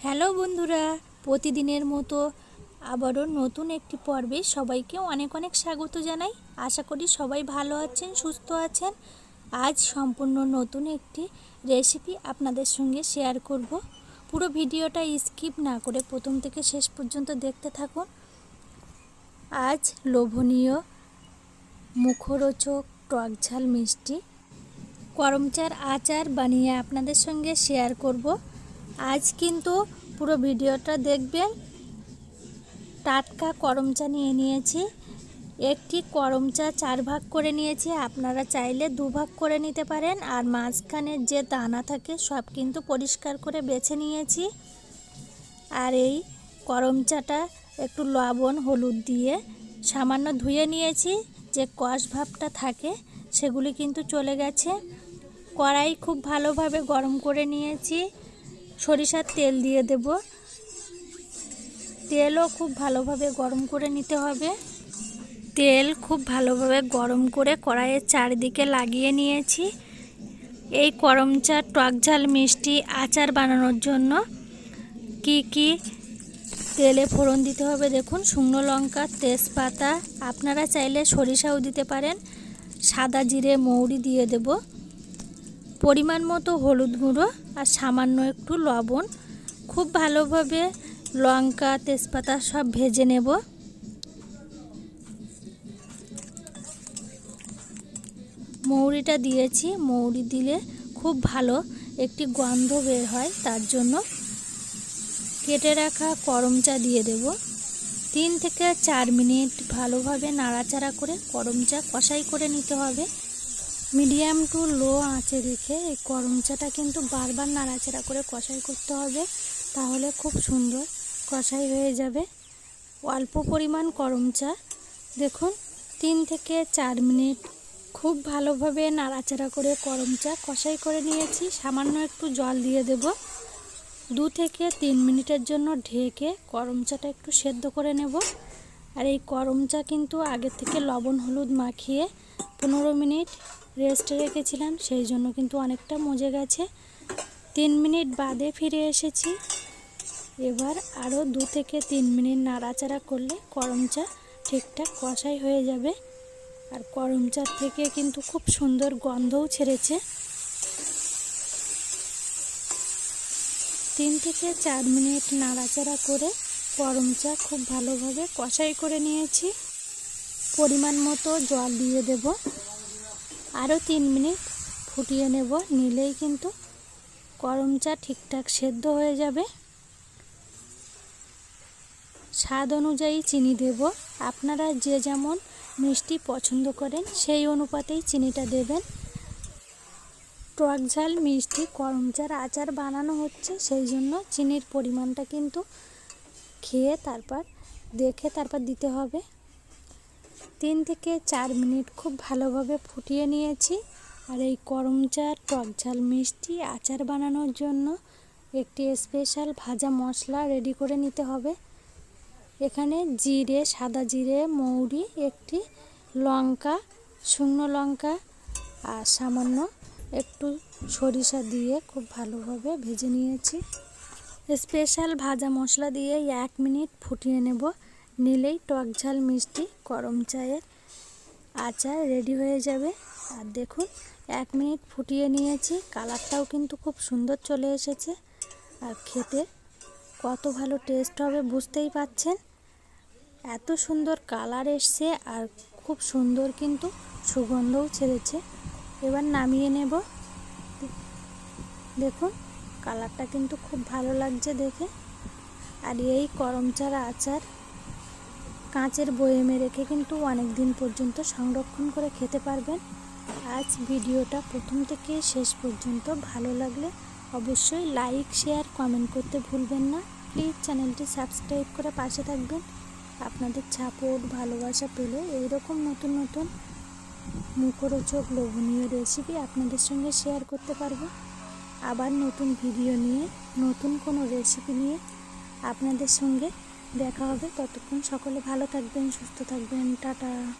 Hello বন্ধুরা, প্রতিদিনের মতো আবারও নতুন একটি পর্বে সবাইকে অনেক অনেক স্বাগত জানাই। আশা করি সবাই ভালো আছেন, সুস্থ আছেন। আজ সম্পূর্ণ নতুন একটি রেসিপি আপনাদের সঙ্গে শেয়ার করব। পুরো ভিডিওটা স্কিপ না করে প্রথম থেকে শেষ পর্যন্ত দেখতে থাকুন। আজ লোভনীয় মুখরোচক টক ঝাল মিষ্টি। করমচার আচার বানিয়ে আপনাদের সঙ্গে শেয়ার করব। আজ কিন্তু পুরো ভিডিওটা দেখবেন। টাটকা করমচা নিয়ে নিয়েছি। একটি করমচা চার ভাগ করে নিয়েছি। আপনারা চাইলে দু ভাগ করে নিতে পারেন। আর মাঝখানের যে দানা থাকে, সব কিন্তু পরিষ্কার করে বেছে নিয়েছি। আর এই করমচাটা একটু লবণ, হলুদ দিয়ে সামান্য ধুয়ে নিয়েছি। যে কষ ভাবটা থাকে, সেগুলি কিন্তু চলে গেছে। কড়াই খুব ভালোভাবে গরম করে নিয়েছি। সরিষার তেল দিয়ে দেব। তেলও খুব ভালোভাবে গরম করে নিতে হবে। তেল খুব ভালোভাবে গরম করে কড়াইয়ের চারিদিকে লাগিয়ে নিয়েছি। এই করমচা টক ঝাল মিষ্টি আচার বানানোর জন্য কি কি তেলে ফোড়ন দিতে হবে দেখুন। শুকনো লঙ্কা, তেজপাতা, আপনারা চাইলে সরিষাও দিতে পারেন। সাদা জিরে, মৌরি দিয়ে দেবো। পরিমাণ মতো হলুদ গুঁড়ো আর সামান্য একটু লবণ। খুব ভালোভাবে লঙ্কা, তেজপাতা সব ভেজে নেব। মৌরিটা দিয়েছি। মৌরি দিলে খুব ভালো একটি গন্ধ বের হয়, তার জন্য কেটে রাখা করমচা দিয়ে দেব। তিন থেকে চার মিনিট ভালোভাবে নাড়াচাড়া করে করমচা কষাই করে নিতে হবে। মিডিয়াম টু লো আঁচে রেখে এই করম চাটা কিন্তু বারবার নাড়াচাড়া করে কষাই করতে হবে, তাহলে খুব সুন্দর কষাই হয়ে যাবে। অল্প পরিমাণ করম চা দেখুন, তিন থেকে চার মিনিট খুব ভালোভাবে নাড়াচাড়া করে করম চা কষাই করে নিয়েছি। সামান্য একটু জল দিয়ে দেব। দু থেকে তিন মিনিটের জন্য ঢেকে করম চাটা একটু সেদ্ধ করে নেব। আর এই করম চা কিন্তু আগে থেকে লবণ, হলুদ মাখিয়ে পনেরো মিনিট রেস্টে রেখেছিলাম, সেই জন্য কিন্তু অনেকটা মজে গেছে। তিন মিনিট বাদে ফিরে এসেছি। এবার আরও দু থেকে তিন মিনিট নাড়াচাড়া করলে করম চা ঠিকঠাক কষাই হয়ে যাবে। আর করম চার থেকে কিন্তু খুব সুন্দর গন্ধও ছেড়েছে। তিন থেকে চার মিনিট নাড়াচাড়া করে গরম চা খুব ভালোভাবে কষাই করে নিয়েছি। পরিমাণ মতো জল দিয়ে দেব। আরও তিন মিনিট ফুটিয়ে নেব। নিলেই কিন্তু করম চা ঠিকঠাক সেদ্ধ হয়ে যাবে। স্বাদ অনুযায়ী চিনি দেব। আপনারা যে যেমন মিষ্টি পছন্দ করেন, সেই অনুপাতেই চিনিটা দেবেন। টক ঝাল, মিষ্টি করম চার আচার বানানো হচ্ছে, সেই জন্য চিনির পরিমাণটা কিন্তু খেয়ে তারপর দেখে তারপর দিতে হবে। তিন থেকে চার মিনিট খুব ভালোভাবে ফুটিয়ে নিয়েছি। আর এই করম চার টক ঝাল, মিষ্টি, আচার বানানোর জন্য একটি স্পেশাল ভাজা মশলা রেডি করে নিতে হবে। এখানে জিরে, সাদা জিরে, মৌরি, একটি লঙ্কা, শুকনো লঙ্কা আর সামান্য একটু সরিষা দিয়ে খুব ভালোভাবে ভেজে নিয়েছি। স্পেশাল ভাজা মশলা দিয়ে এক মিনিট ফুটিয়ে নেব। নিলেই টক ঝাল, মিষ্টি, গরম চায়ের আচার রেডি হয়ে যাবে। আর দেখুন, এক মিনিট ফুটিয়ে নিয়েছি। কালারটাও কিন্তু খুব সুন্দর চলে এসেছে। আর খেতে কত ভালো টেস্ট হবে বুঝতেই পাচ্ছেন? এত সুন্দর কালার এসছে আর খুব সুন্দর কিন্তু সুগন্ধও ছেড়েছে। এবার নামিয়ে নেব। দেখুন, কালারটা কিন্তু খুব ভালো লাগছে দেখে। আর এই করমচারা আচার কাঁচের বয়েমে রেখে কিন্তু অনেক দিন পর্যন্ত সংরক্ষণ করে খেতে পারবেন। আজ ভিডিওটা প্রথম থেকে শেষ পর্যন্ত ভালো লাগলে অবশ্যই লাইক, শেয়ার, কমেন্ট করতে ভুলবেন না। প্লিজ চ্যানেলটি সাবস্ক্রাইব করে পাশে থাকবেন। আপনাদের সাপোর্ট, ভালোবাসা পেলে এইরকম নতুন নতুন মুখরোচক লোভনীয় রেসিপি আপনাদের সঙ্গে শেয়ার করতে পারব। আবার নতুন ভিডিও নিয়ে, নতুন কোনো রেসিপি নিয়ে আপনাদের সঙ্গে দেখা হবে। ততক্ষণ সকলে ভালো থাকবেন সুস্থ থাকবেন। টাটা।